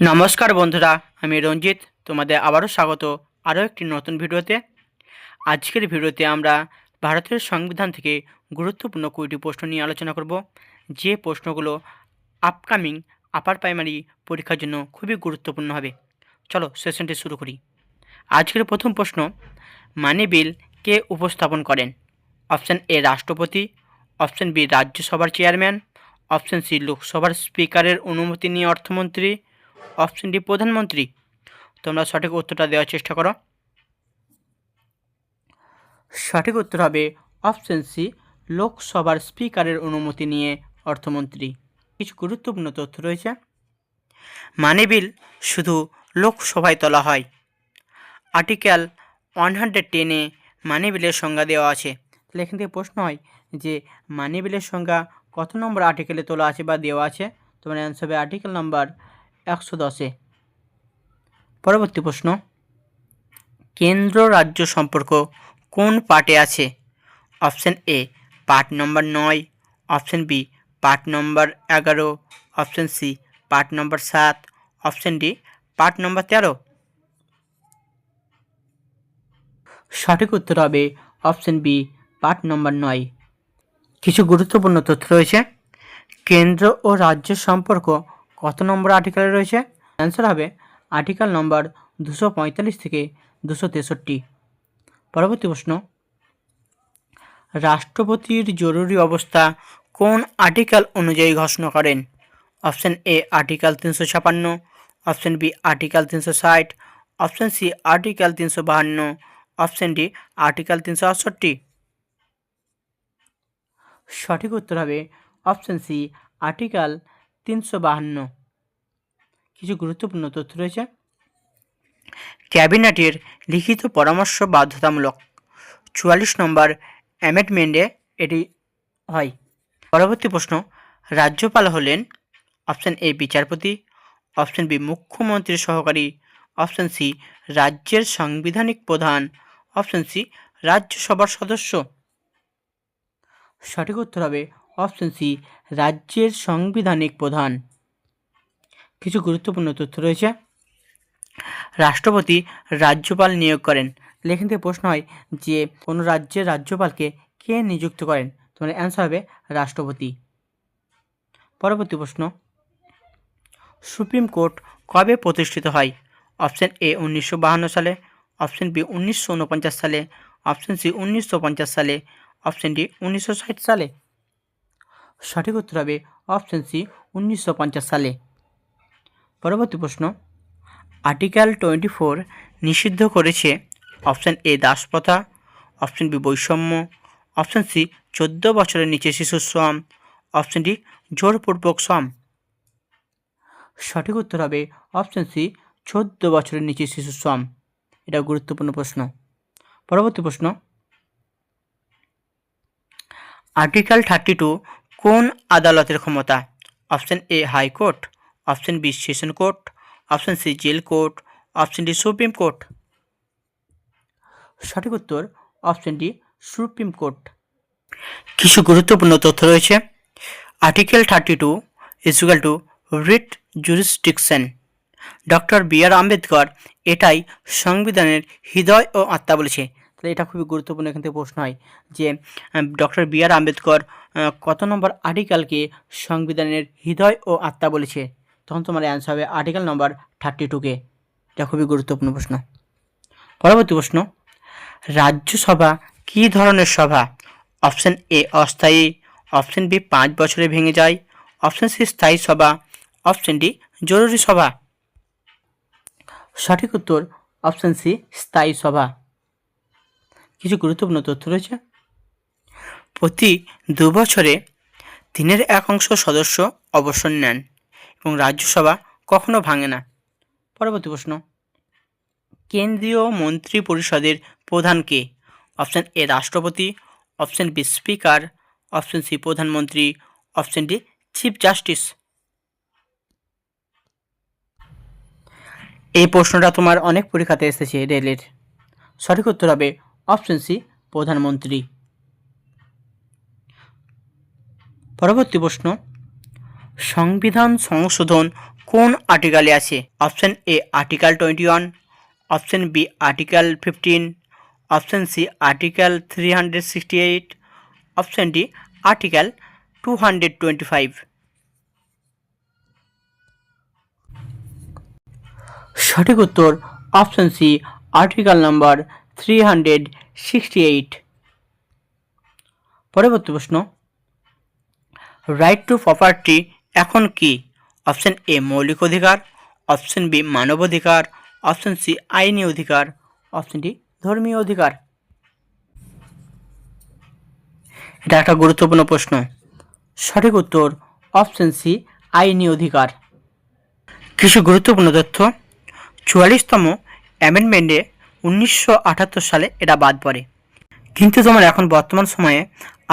নমস্কার বন্ধুরা, আমি রঞ্জিত, তোমাদের আবারও স্বাগত আরও একটি নতুন ভিডিওতে। আজকের ভিডিওতে আমরা ভারতের সংবিধান থেকে গুরুত্বপূর্ণ কুড়িটি প্রশ্ন নিয়ে আলোচনা করব। যে প্রশ্নগুলো আপকামিং আপার প্রাইমারি পরীক্ষার জন্য খুবই গুরুত্বপূর্ণ হবে। চলো সেশনটি শুরু করি। আজকের প্রথম প্রশ্ন, মানি বিল কে উপস্থাপন করেন? অপশান এ রাষ্ট্রপতি, অপশান বি রাজ্যসভার চেয়ারম্যান অপশান সি লোকসভার স্পিকারের অনুমতি নিয়ে অর্থমন্ত্রী অপশন ডি, প্রধানমন্ত্রী। তোমরা সঠিক উত্তরটা দেওয়ার চেষ্টা করো। সঠিক উত্তর হবে অপশন সি, লোকসভার স্পিকারের অনুমতি নিয়ে অর্থমন্ত্রী। কিছু গুরুত্বপূর্ণ তথ্য রয়েছে। মানি বিল শুধু লোকসভায় তোলা হয়। আর্টিকেল ওয়ান হান্ড্রেড টেনে মানি বিলের সংজ্ঞা দেওয়া আছে। তাহলে এখান থেকে প্রশ্ন হয় যে, মানি বিলের সংজ্ঞা কত নম্বর আর্টিকেলে তোলা আছে বা দেওয়া আছে? তোমার অ্যান্সার হবে আর্টিকেল নাম্বার একশো দশে। পরবর্তী প্রশ্ন, কেন্দ্র রাজ্য সম্পর্ক কোন পার্টে আছে? অপশান এ, পার্ট নম্বর নয়। অপশান বি, পার্ট নম্বর এগারো। অপশান সি, পার্ট নম্বর সাত। অপশান ডি, পার্ট নম্বর তেরো। সঠিক উত্তর হবে অপশান বি, পার্ট নম্বর নয়। কিছু গুরুত্বপূর্ণ তথ্য রয়েছে। কেন্দ্র ও রাজ্য সম্পর্ক কত নম্বর আর্টিকেলে রয়েছে? অ্যান্সার হবে আর্টিকেল নম্বর দুশো পঁয়তাল্লিশ থেকে দুশো তেষট্টি। পরবর্তী প্রশ্ন, রাষ্ট্রপতির জরুরি অবস্থা কোন আর্টিকেল অনুযায়ী ঘোষণা করেন? অপশান এ আর্টিকেল তিনশো ছাপান্ন অপশান বি আর্টিকেল তিনশো ষাট অপশান সি আর্টিকেল তিনশো বাহান্ন অপশান ডি আর্টিকেল তিনশো আটষট্টি। সঠিক উত্তর হবে অপশান সি আর্টিকেল তিনশো বাহান্ন। কিছু গুরুত্বপূর্ণ তথ্য রয়েছে। ক্যাবিনেটের লিখিত পরামর্শ বাধ্যতামূলক। চুয়াল্লিশ নম্বর অ্যামেন্ডমেন্টে এটি হয়। পরবর্তী প্রশ্ন, রাজ্যপাল হলেন অপশান এ বিচারপতি, অপশান বি মুখ্যমন্ত্রীর সহকারী, অপশান সি রাজ্যের সাংবিধানিক প্রধান, অপশান সি রাজ্যসভার সদস্য। সঠিক উত্তর হবে অপশান সি রাজ্যের সাংবিধানিক প্রধান। কিছু গুরুত্বপূর্ণ তথ্য রয়েছে। রাষ্ট্রপতি রাজ্যপাল নিয়োগ করেন। লেখেন থেকে প্রশ্ন হয় যে, কোনো রাজ্যের রাজ্যপালকে কে নিযুক্ত করেন? তোমার অ্যান্সার হবে রাষ্ট্রপতি। পরবর্তী প্রশ্ন, সুপ্রিম কোর্ট কবে প্রতিষ্ঠিত হয়? অপশান এ উনিশশো সালে, অপশান বি উনিশশো উনপঞ্চাশ সালে, অপশান সি উনিশশো পঞ্চাশ সালে, অপশান ডি উনিশশো ষাট সালে। সঠিক উত্তর হবে অপশান সি উনিশশো পঞ্চাশ সালে। পরবর্তী প্রশ্ন আর্টিকেল টোয়েন্টি ফোর নিষিদ্ধ করেছে অপশান এ দাসপ্রথা অপশান বি বৈষম্য অপশান সি চোদ্দ বছরের নিচে শিশুর শ্রম অপশান ডি জোরপূর্বক শ্রম। সঠিক উত্তর হবে অপশান সি চোদ্দ বছরের নিচে শিশুর শ্রম। এটা গুরুত্বপূর্ণ প্রশ্ন। পরবর্তী প্রশ্ন আর্টিকেল থার্টি টু কোন আদালতের ক্ষমতা? Option A, High Court, option B, session court, option C, jail court, option D, Supreme Court. সঠিক উত্তর অপশান ডি, সুপ্রিম কোর্ট। কিছু গুরুত্বপূর্ণ তথ্য রয়েছে। Article thirty two equal to writ jurisdiction doctor B R Ambedkar এটাই সংবিধানের হৃদয় ও আত্মা বলেছে। তাহলে এটা খুবই গুরুত্বপূর্ণ এখান থেকে প্রশ্ন হয় যে ডক্টর বি আর আম্বেদকর কত নম্বর আর্টিকেলকে সংবিধানের হৃদয় ও আত্মা বলেছে? তখন তোমার অ্যান্সার হবে আর্টিকেল নম্বর থার্টি টুকে এটা খুবই গুরুত্বপূর্ণ প্রশ্ন। পরবর্তী প্রশ্ন, রাজ্যসভা কী ধরনের সভা? অপশান এ অস্থায়ী। অপশান বি পাঁচ বছরে ভেঙে যায়। অপশান সি স্থায়ী সভা। অপশান ডি জরুরি সভা। সঠিক উত্তর অপশান সি স্থায়ী সভা। কিছু গুরুত্বপূর্ণ তথ্য রয়েছে। প্রতি দু বছরে তিনের এক অংশ সদস্য অবসর নেন এবং রাজ্যসভা কখনো ভাঙে না। পরবর্তী প্রশ্ন, কেন্দ্রীয় মন্ত্রী পরিষদের প্রধান কে? অপশান এ রাষ্ট্রপতি, option B speaker, option C প্রধানমন্ত্রী, অপশান ডি চিফ জাস্টিস। এই প্রশ্নটা তোমার অনেক পরীক্ষাতে এসেছে রেলের। সঠিক উত্তর হবে অপশন সি, প্রধানমন্ত্রী। পরবর্তী প্রশ্ন, সংবিধান সংশোধন কোন আর্টিকেলে আছে? Option A, article twenty one, option B, article fifteen, option C, article three hundred sixty eight, option D, article two hundred twenty five. সঠিক উত্তর, option C, article number three hundred sixty eight পরবর্তী প্রশ্ন right two property এখন কি? Option A মৌলিক অধিকার option B মানবাধিকার option C আইনি অধিকার অপশন ডি ধর্মীয় অধিকার। এটা একটা গুরুত্বপূর্ণ প্রশ্ন। সঠিক উত্তর অপশন সি আইনি অধিকার। কিছু গুরুত্বপূর্ণ তথ্য, চুয়াল্লিশতম অ্যামেন্ডমেন্টে উনিশশো আটাত্তর সালে এটা বাদ পড়ে। কিন্তু তোমার এখন বর্তমান সময়ে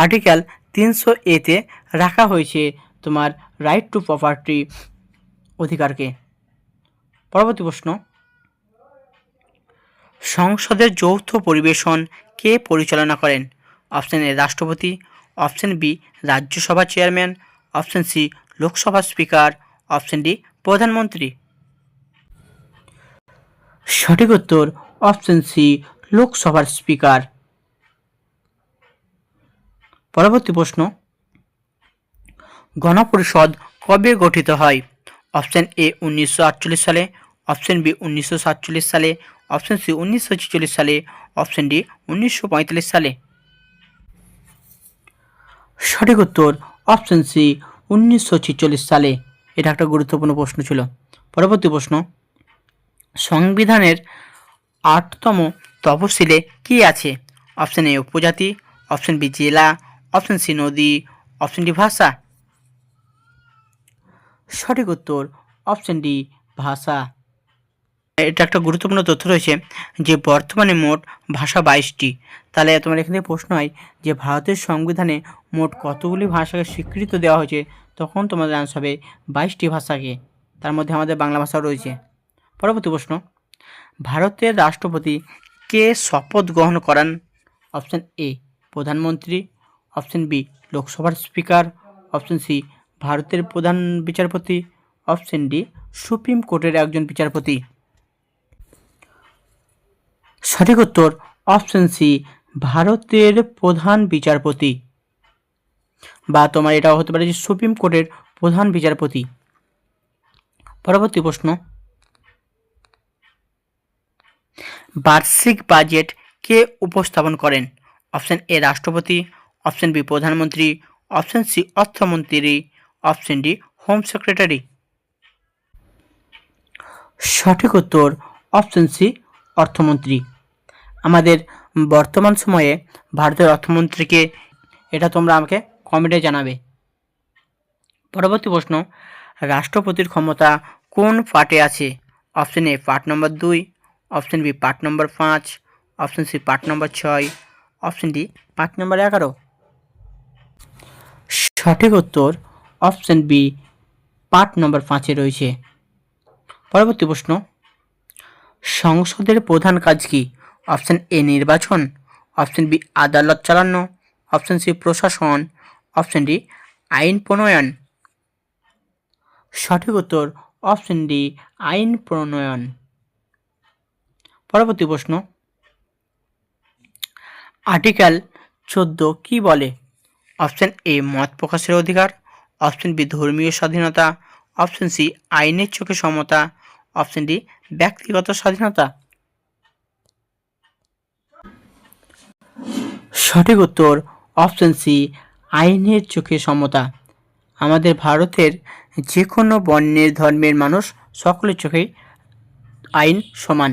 আর্টিকেল তিনশো এতে রাখা হয়েছে তোমার রাইট টু প্রপার্টি অধিকারকে। পরবর্তী প্রশ্ন, সংসদের যৌথ পরিবেশন কে পরিচালনা করেন? অপশন এ রাষ্ট্রপতি option B Rajya Sabha chairman option C Lok Sabha speaker option D প্রধানমন্ত্রী। সঠিক উত্তর অপশন সি, লোকসভার স্পিকার। পরবর্তী প্রশ্ন, গণপরিষদ কবে গঠিত হয়? অপশন এ উনিশশো আটচল্লিশ সালে, অপশন বি উনিশশো সাতচল্লিশ সালে, অপশন সি উনিশশো ছেচল্লিশ সালে, অপশন ডি উনিশশো পঁয়তাল্লিশ সালে। সঠিক উত্তর, অপশন সি উনিশশো ছেচল্লিশ সালে। এটা একটা গুরুত্বপূর্ণ প্রশ্ন ছিল। পরবর্তী প্রশ্ন, সংবিধানের আটতম তফসিলে কি আছে? অপশন এ উপজাতি, অপশন বি জেলা, অপশন সি নদী, অপশন ডি ভাষা। সঠিক উত্তর অপশন ডি ভাষা। এটা একটা গুরুত্বপূর্ণ তথ্য রয়েছে যে বর্তমানে মোট ভাষা বাইশটি। তাহলে তোমার এখান প্রশ্ন হয় যে ভারতের সংবিধানে মোট কতগুলি ভাষাকে স্বীকৃত দেওয়া হয়েছে? তখন তোমাদের আনসার হবে বাইশটি ভাষাকে। তার মধ্যে আমাদের বাংলা ভাষাও রয়েছে। পরবর্তী প্রশ্ন। ভারতের রাষ্ট্রপতি কে শপথ গ্রহণ করান? অপশন এ, প্রধানমন্ত্রী। অপশন বি, লোকসভার স্পিকার। অপশন সি, ভারতের প্রধান বিচারপতি। অপশন ডি, সুপ্রিম কোর্টের একজন বিচারপতি। সঠিক উত্তর, অপশন সি, ভারতের প্রধান বিচারপতি। বা তোমার এটাও হতে পারে যে সুপ্রিম কোর্টের প্রধান বিচারপতি। পরবর্তী প্রশ্ন বার্ষিক বাজেট কে উপস্থাপন করেন? অপশন এ রাষ্ট্রপতি, অপশন বি প্রধানমন্ত্রী, অপশন সি অর্থমন্ত্রী, অপশন ডি হোম সেক্রেটারি। সঠিক উত্তর অপশন সি অর্থমন্ত্রী। আমাদের বর্তমান সময়ে ভারতের অর্থমন্ত্রীকে এটা তোমরা আমাকে কমেন্টে জানাবে। পরবর্তী প্রশ্ন, রাষ্ট্রপতির ক্ষমতা কোন পার্টে আছে? অপশন এ পার্ট নম্বর দুই অপশন বি পার্ট নম্বর পাঁচ, অপশন সি পার্ট নম্বর ছয়, অপশন ডি পার্ট নম্বর এগারো। সঠিক উত্তর অপশন বি পার্ট নম্বর পাঁচে রয়েছে। পরবর্তী প্রশ্ন, সংসদের প্রধান কাজ কি? অপশন এ নির্বাচন, অপশন বি আদালত চালানো, অপশন সি প্রশাসন, অপশন ডি আইন প্রণয়ন। সঠিক উত্তর অপশন ডি আইন প্রণয়ন। পরবর্তী প্রশ্ন। আর্টিকেল চোদ্দ কি বলে? অপশন এ মত প্রকাশের অধিকার। অপশন বি ধর্মীয় স্বাধীনতা। অপশন সি আইনের চোখে সমতা। অপশন ডি ব্যক্তিগত স্বাধীনতা। সঠিক উত্তর অপশন সি আইনের চোখে সমতা। আমাদের ভারতের যে কোনো বর্ণের ধর্মের মানুষ সকলের চোখেই আইন সমান।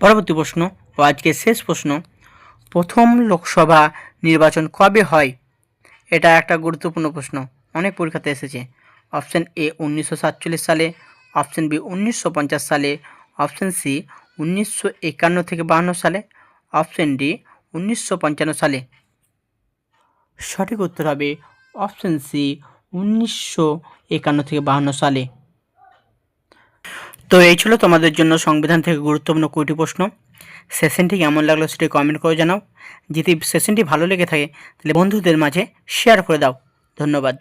পরবর্তী প্রশ্ন ও আজকের শেষ প্রশ্ন, প্রথম লোকসভা নির্বাচন কবে হয়? এটা একটা গুরুত্বপূর্ণ প্রশ্ন। অনেক পরীক্ষাতে এসেছে। অপশন এ উনিশশো সাতচল্লিশ সালে, অপশন বি উনিশশো পঞ্চাশ সালে, অপশন সি উনিশশো একান্ন থেকে বাহান্ন সালে, অপশন ডি উনিশশো পঞ্চান্ন সালে। সঠিক উত্তর হবে অপশন সি উনিশশো একান্ন থেকে বাহান্ন সালে। তো এই ছিল তোমাদের জন্য সংবিধান থেকে গুরুত্বপূর্ণ কুটি প্রশ্ন। সেশনটি কেমন লাগল সেটি কমেন্ট করে জানাও। যদি সেশনটি ভালো লেগে থাকে, তাহলে বন্ধুদের মাঝে শেয়ার করে দাও। ধন্যবাদ।